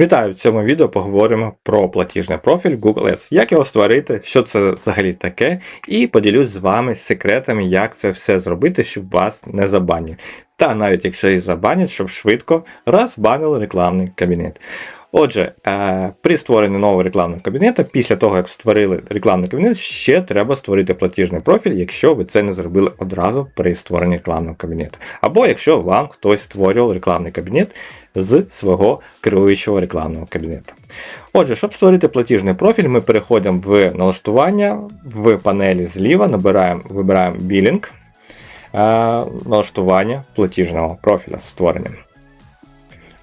Вітаю! В цьому відео поговоримо про платіжний профіль Google Ads, як його створити, що це взагалі таке, і поділюсь з вами секретами, як це все зробити, щоб вас не забанили. Та навіть якщо і забанять, щоб швидко розбанили рекламний кабінет. Отже, е, при створенні нового рекламного кабінету, після того, як створили рекламний кабінет, ще треба створити платіжний профіль, якщо ви це не зробили одразу при створенні рекламного кабінету. Або якщо вам хтось створював рекламний кабінет з свого керуючого рекламного кабінету. Отже, щоб створити платіжний профіль, ми переходимо в налаштування, в панелі зліва набираємо, вибираємо білінг, е, налаштування платіжного профіля створення.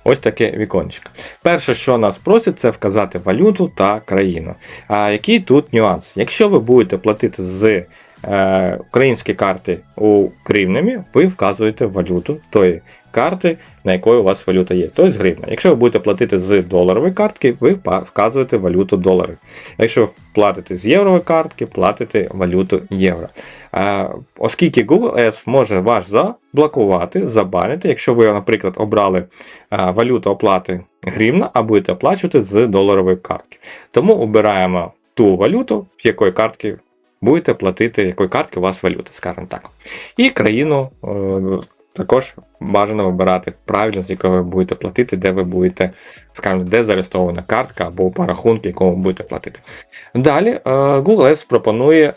Ось таке віконечко. Перше, що нас просить, це вказати валюту та країну. А який тут нюанс? Якщо ви будете платити з е, української карти у гривнами, ви вказуєте валюту тої карти, на якої у вас валюта є, тобто гривна. Якщо ви будете платити з доларової картки, ви вказуєте валюту долари. Якщо ви платите з єврової картки, платите валюту євро. А, оскільки Google Ads може вас заблокувати, забанити, якщо ви, наприклад, обрали валюту оплати гривна, а будете оплачувати з доларової картки. Тому обираємо ту валюту, в якої картки будете платити, якої картки у вас валюта, скажімо так. І країну е, також бажано вибирати правильно, з якої ви будете платити, де ви будете, скажімо, де зареєстрована картка або по рахунку, якому ви будете платити. Далі е, Google Ads пропонує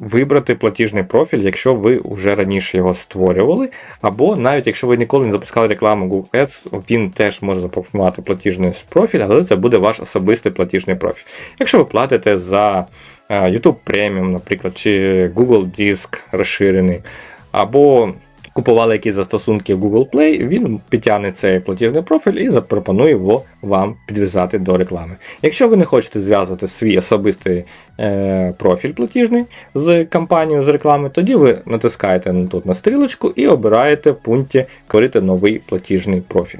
вибрати платіжний профіль, якщо ви вже раніше його створювали, або навіть якщо ви ніколи не запускали рекламу Google Ads, він теж може запропонувати платіжний профіль, але це буде ваш особистий платіжний профіль. Якщо ви платите за е, YouTube Premium, наприклад, чи Google Диск розширений, або купували якісь застосунки в Google Play, він підтягне цей платіжний профіль і запропонує його вам підв'язати до реклами. Якщо ви не хочете зв'язати свій особистий е, профіль платіжний з кампанією з реклами, тоді ви натискаєте тут на стрілочку і обираєте в пункті Творити новий платіжний профіль.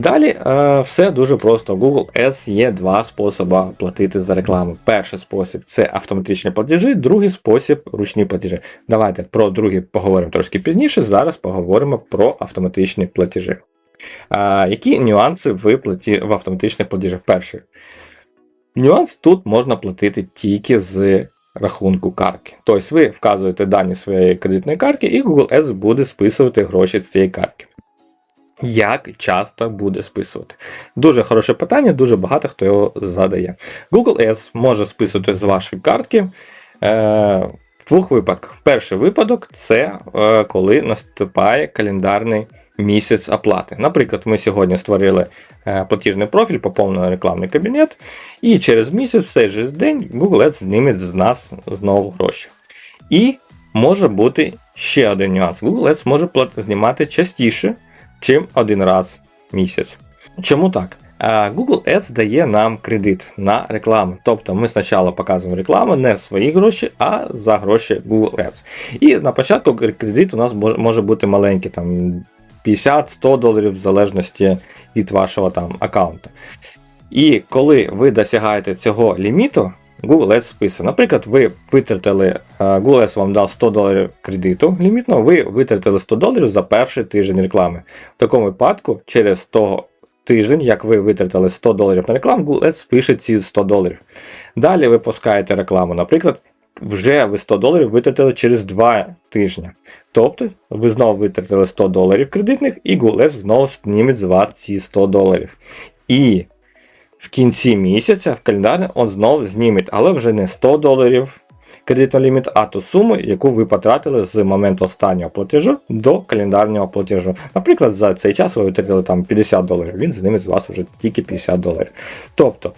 Далі е, все дуже просто. Google Ads є два способи платити за рекламу. Перший спосіб це автоматичні платежі, другий спосіб ручні платежі. Давайте про другий поговоримо трошки пізніше. Зараз поговоримо про автоматичні платежі. Е, які нюанси в, в автоматичних платежах? Перший нюанс тут можна платити тільки з рахунку картки. Тобто ви вказуєте дані своєї кредитної картки, і Google Ads буде списувати гроші з цієї картки. Як часто буде списувати? Дуже хороше питання, дуже багато хто його задає. Google Ads може списувати з вашої картки е, в двох випадках. Перший випадок це е, коли наступає календарний місяць оплати. Наприклад, ми сьогодні створили е, платіжний профіль, поповнили рекламний кабінет, і через місяць, в цей же день, Google Ads зніме з нас знову гроші. І може бути ще один нюанс. Google Ads може знімати частіше чим один раз в місяць. Чому так? Google Ads дає нам кредит на рекламу. Тобто ми спочатку показуємо рекламу не свої гроші, а за гроші Google Ads. І на початку кредит у нас може бути маленький, там 50-100 доларів, в залежності від вашого там аккаунту. І коли ви досягаєте цього ліміту, Google Ads списує. Наприклад, ви витратили, е, Google Ads вам дав 100 доларів кредиту лімітного, ви витратили 100 доларів за перший тиждень реклами. В такому випадку, через 100 тиждень, як ви витратили 100 доларів на рекламу, Google Ads спише ці 100 доларів. Далі ви пускаєте рекламу, наприклад, вже ви 100 доларів витратили через 2 тижні. Тобто ви знову витратили 100 доларів кредитних, і Google Ads знову зніме з вас ці 100 доларів. І в кінці місяця в календарі він знову зніме, але вже не 100 доларів кредитний ліміт, а ту суму, яку ви потратили з моменту останнього платежу до календарного платежу. Наприклад, за цей час ви витратили там 50 доларів, він зніме з вас вже тільки 50 доларів. Тобто,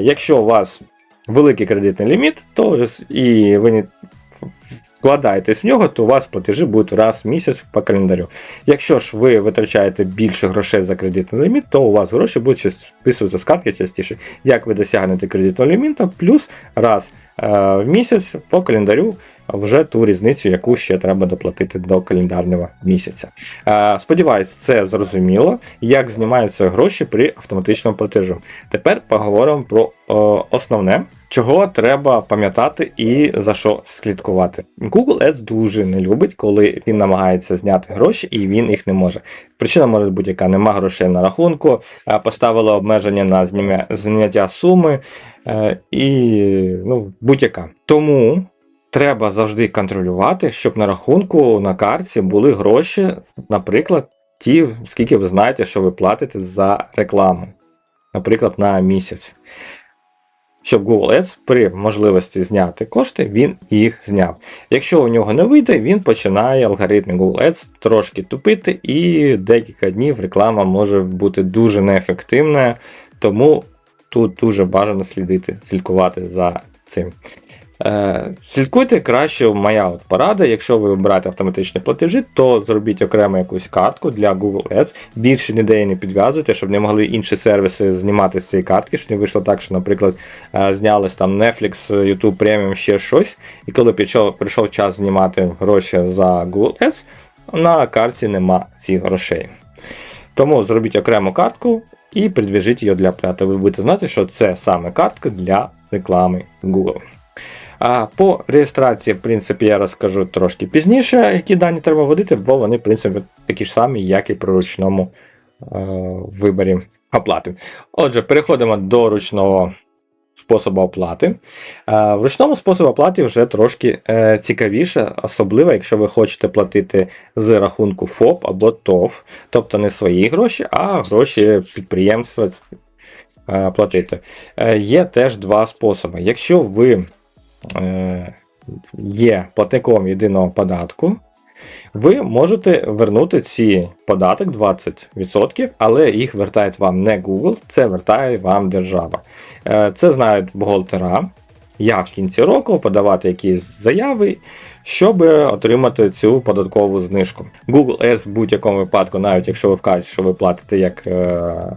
якщо у вас великий кредитний ліміт, то і ви вкладаєтесь в нього, то у вас платежі будуть раз в місяць по календарю. Якщо ж ви витрачаєте більше грошей за кредитний ліміт, то у вас гроші будуть списуватися з картки частіше. Як ви досягнете кредитного ліміту, плюс раз е, в місяць по календарю вже ту різницю, яку ще треба доплатити до календарного місяця. Е, сподіваюсь, це зрозуміло, як знімаються гроші при автоматичному платежу. Тепер поговоримо про е, основне. Чого треба пам'ятати і за що слідкувати? Google Ads дуже не любить, коли він намагається зняти гроші і він їх не може. Причина може бути яка нема грошей на рахунку, а поставили обмеження на зняття суми е, і ну, будь-яка. Тому треба завжди контролювати, щоб на рахунку на карті були гроші, наприклад, ті, скільки ви знаєте, що ви платите за рекламу, наприклад, на місяць. Щоб Google Ads при можливості зняти кошти, він їх зняв. Якщо у нього не вийде, він починає алгоритми Google Ads трошки тупити, і декілька днів реклама може бути дуже неефективна, тому тут дуже бажано слідити, слідкувати за цим. Е, слідкуйте краще, моя от порада, якщо ви обираєте автоматичні платежі, то зробіть окремо якусь картку для Google Ads. Більше ніде не підв'язуйте, щоб не могли інші сервіси знімати з цієї картки, щоб не вийшло так, що, наприклад, е, знялись там Netflix, YouTube Premium, ще щось. І коли прийшов, прийшов час знімати гроші за Google Ads, на картці нема цих грошей. Тому зробіть окрему картку і підв'яжіть її для плати. Ви будете знати, що це саме картка для реклами Google. А по реєстрації, в принципі, я розкажу трошки пізніше, які дані треба вводити, бо вони, в принципі, такі ж самі, як і при ручному е, виборі оплати. Отже, переходимо до ручного способу оплати. Е, в ручному способі оплати вже трошки е, цікавіше, особливо, якщо ви хочете платити з рахунку ФОП або ТОВ, тобто не свої гроші, а гроші підприємства е, платити. Є теж два способи. Якщо ви є платником єдиного податку, ви можете вернути ці податок 20%, але їх вертає вам не Google, це вертає вам держава. Е, Це знають бухгалтера. Як в кінці року подавати якісь заяви, щоб отримати цю податкову знижку. Google Ads в будь-якому випадку, навіть якщо ви вкажете, що ви платите як е,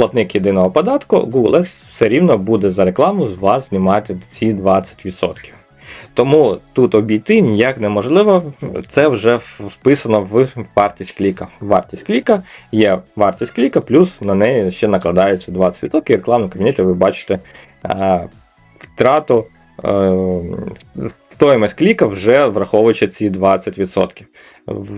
платник єдиного податку, Google все рівно буде за рекламу з вас знімати ці 20%. Тому тут обійти ніяк неможливо, це вже вписано в вартість кліка. Вартість кліка є вартість кліка, плюс на неї ще накладається 20%. І в кабінеті ви бачите е, втрату. Е, Стоїмость кліка вже враховуючи ці 20%.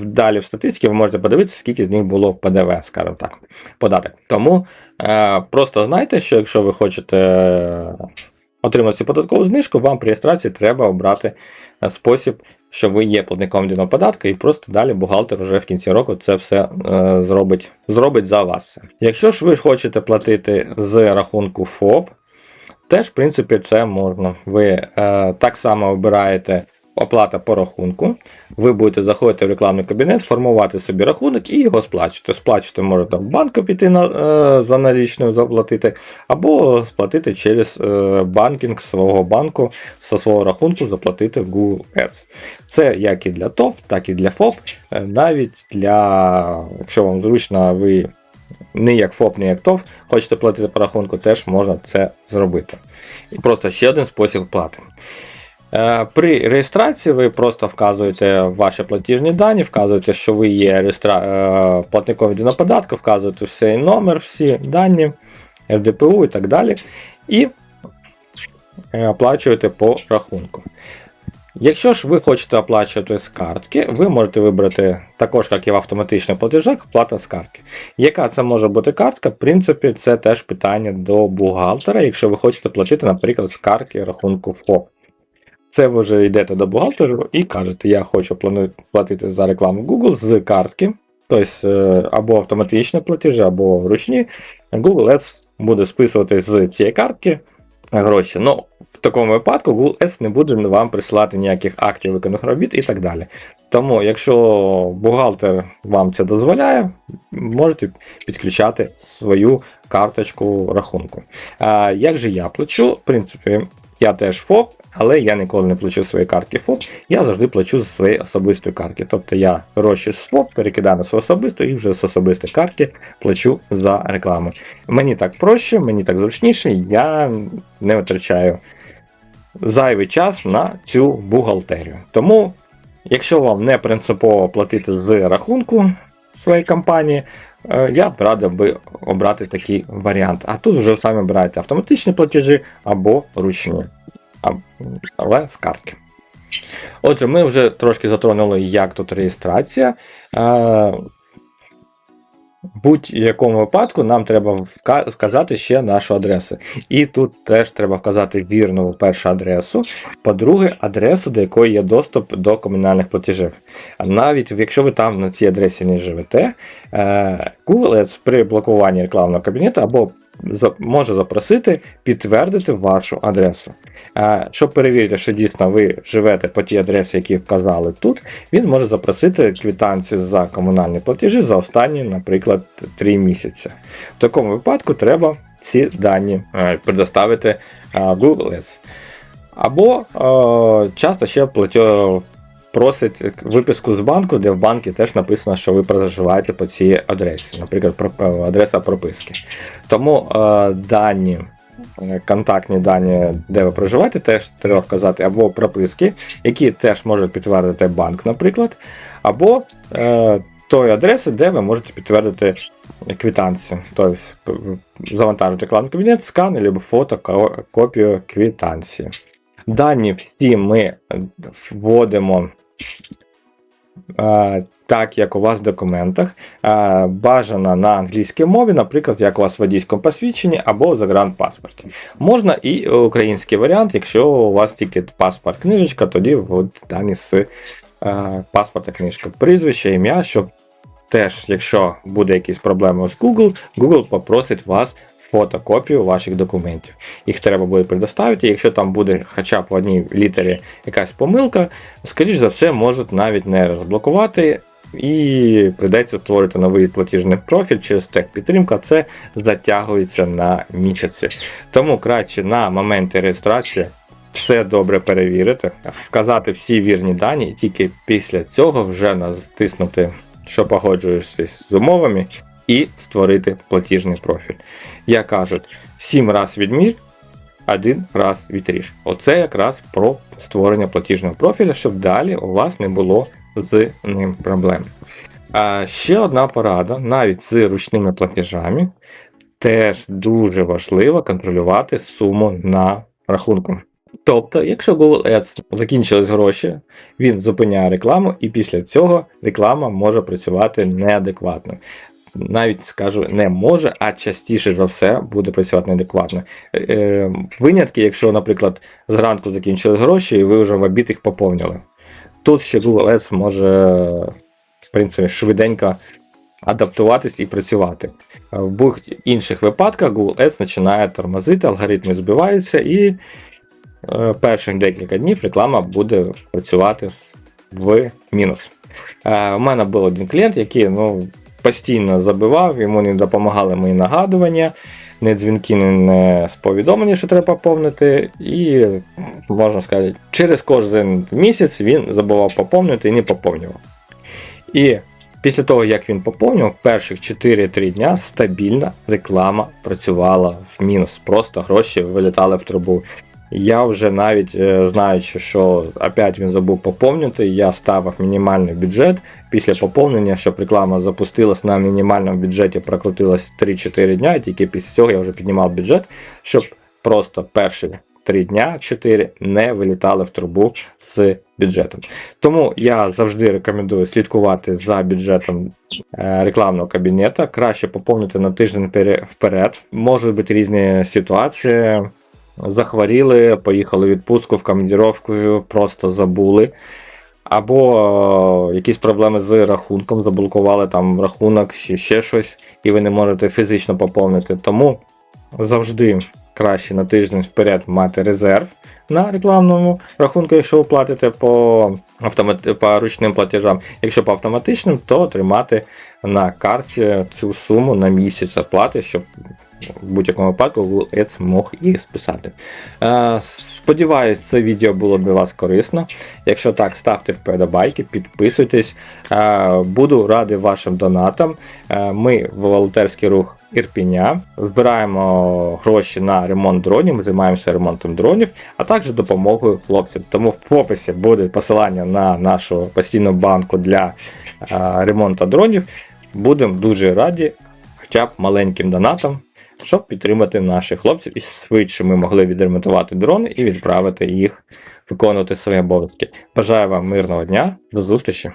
Далі в статистиці ви можете подивитися, скільки з них було ПДВ, скажімо так, податок. Тому е, просто знайте, що якщо ви хочете е, отримати цю податкову знижку, вам при реєстрації треба обрати спосіб, що ви є платником єдиного податку, і просто далі бухгалтер вже в кінці року це все зробить, зробить за вас. Якщо ж ви хочете платити з рахунку ФОП, теж, в принципі, це можна. Ви е, так само обираєте оплата по рахунку. Ви будете заходити в рекламний кабінет, формувати собі рахунок і його сплачувати. Сплачувати можете в банку піти на, е, за налічною заплатити, або сплатити через е, банкінг свого банку зі свого рахунку заплатити в Google Ads. Це як і для ТОВ, так і для ФОП. Е, Навіть для, якщо вам зручно, ви не як ФОП, не як ТОВ, хочете платити по рахунку, теж можна це зробити. І просто ще один спосіб плати. Е, При реєстрації ви просто вказуєте ваші платіжні дані, вказуєте, що ви є реєстра... е, платником єдиного податку, вказуєте всі номер, всі дані, РДПУ і так далі. І е, оплачуєте по рахунку. Якщо ж ви хочете оплачувати з картки, ви можете вибрати також, як і в автоматичних платежах, плата з картки. Яка це може бути картка? В принципі, це теж питання до бухгалтера, якщо ви хочете платити, наприклад, з картки рахунку ФОП. Це ви вже йдете до бухгалтера і кажете, я хочу платити за рекламу Google з картки, тобто е, або автоматичні платежі, або ручні. Google Ads буде списувати з цієї картки гроші. Ну, такому випадку Google Ads не буде вам присилати ніяких актів виконаних робіт і так далі. Тому, якщо бухгалтер вам це дозволяє, можете підключати свою карточку рахунку. А як же я плачу? В принципі, я теж ФОП, але я ніколи не плачу свої картки ФОП, я завжди плачу з своєї особистої картки. Тобто я гроші з ФОП перекидаю на свою особисту і вже з особистої картки плачу за рекламу. Мені так проще, мені так зручніше, я не витрачаю зайвий час на цю бухгалтерію. Тому, якщо вам не принципово платити з рахунку своєї компанії, е, я б радив би обрати такий варіант. А тут вже самі обираєте автоматичні платежі або ручні, але з картки. Отже, ми вже трошки затронули, як тут реєстрація. Будь-якому випадку нам треба вказати ще нашу адресу. І тут теж треба вказати вірну першу адресу, по-друге, адресу, до якої є доступ до комунальних платежів. Навіть якщо ви там на цій адресі не живете, е, Google Ads при блокуванні рекламного кабінету або може запросити підтвердити вашу адресу. Щоб перевірити, що дійсно ви живете по тій адресі, які вказали тут, він може запросити квитанцію за комунальні платежі за останні, наприклад, 3 місяці. В такому випадку треба ці дані е, предоставити е, Google Ads. Або е, часто ще платьо просить виписку з банку, де в банку теж написано, що ви проживаєте по цій адресі, наприклад, е, адреса прописки. Тому е, дані, е, контактні дані, де ви проживаєте, теж треба вказати, або прописки, які теж може підтвердити банк, наприклад, або е, тої адреси, де ви можете підтвердити квитанцію. Тобто завантажити рекламний кабінет, скан або фото, копію квитанції. Дані всі ми вводимо так, як у вас в документах. Бажано на англійській мові, наприклад, як у вас в водійському посвідченні або в загранпаспорті. Можна і український варіант, якщо у вас тільки паспорт книжечка, тоді вводите дані з паспорта книжка. Прізвище, ім'я, щоб теж, якщо буде якісь проблеми з Google, Google попросить вас фотокопію ваших документів. Їх треба буде предоставити. Якщо там буде хоча б в одній літері якась помилка, скоріш за все, можуть навіть не розблокувати. І прийдеться створити новий платіжний профіль через тех підтримка, це затягується на місяці. Тому краще на моменті реєстрації все добре перевірити, вказати всі вірні дані, і тільки після цього вже натиснути, що погоджуєшся з умовами, і створити платіжний профіль. Як кажуть, 7 раз відмір, один раз відріж. Оце якраз про створення платіжного профіля, щоб далі у вас не було з ним проблем. А ще одна порада, навіть з ручними платежами, теж дуже важливо контролювати суму на рахунку. Тобто, якщо Google Ads закінчились гроші, він зупиняє рекламу, і після цього реклама може працювати неадекватно. Навіть скажу, не може, а частіше за все буде працювати неадекватно. Е, винятки, якщо, наприклад, зранку закінчились гроші, і ви вже в обід їх поповнили. Тут ще Google Ads може, в принципі, швиденько адаптуватись і працювати. В будь-інших випадках Google Ads починає тормозити, алгоритми збиваються, і е, перших декілька днів реклама буде працювати в мінус. Е, У мене був один клієнт, який ну, постійно забивав, йому не допомагали мої нагадування, не дзвінки, не, не повідомлення, що треба поповнити. І, можна сказати, через кожен місяць він забував поповнити і не поповнював. І після того, як він поповнював, перших 4-3 дня стабільна реклама працювала в мінус. Просто гроші вилітали в трубу. Я вже навіть е, знаючи, що опять він забув поповнити, я ставив мінімальний бюджет після поповнення, щоб реклама запустилась на мінімальному бюджеті, прокрутилась 3-4 дня, і тільки після цього я вже піднімав бюджет, щоб просто перші 3 дня 4 не вилітали в трубу з бюджетом. Тому я завжди рекомендую слідкувати за бюджетом е, рекламного кабінету. Краще поповнити на тиждень вперед. Можуть бути різні ситуації. Захворіли, поїхали в відпустку в командіровку, просто забули. Або е, якісь проблеми з рахунком, заблокували там рахунок чи ще щось, і ви не можете фізично поповнити. Тому завжди краще на тиждень вперед мати резерв на рекламному рахунку, якщо ви платите по, автомат... по ручним платежам. Якщо по автоматичним, то тримати на карті цю суму на місяць оплати, щоб в будь-якому випадку Ads мог її списати. Е, Сподіваюсь, це відео було для вас корисно. Якщо так, ставте вподобайки, підписуйтесь. Е, Буду радий вашим донатам. Е, Ми волонтерський рух Ірпіня збираємо гроші на ремонт дронів, ми займаємося ремонтом дронів, а також допомогою хлопцям. Тому в описі буде посилання на нашу постійну банку для е, ремонту дронів. будемо дуже раді хоча б маленьким донатом, щоб підтримати наших хлопців і швидше ми могли відремонтувати дрони і відправити їх виконувати свої обов'язки. Бажаю вам мирного дня, до зустрічі!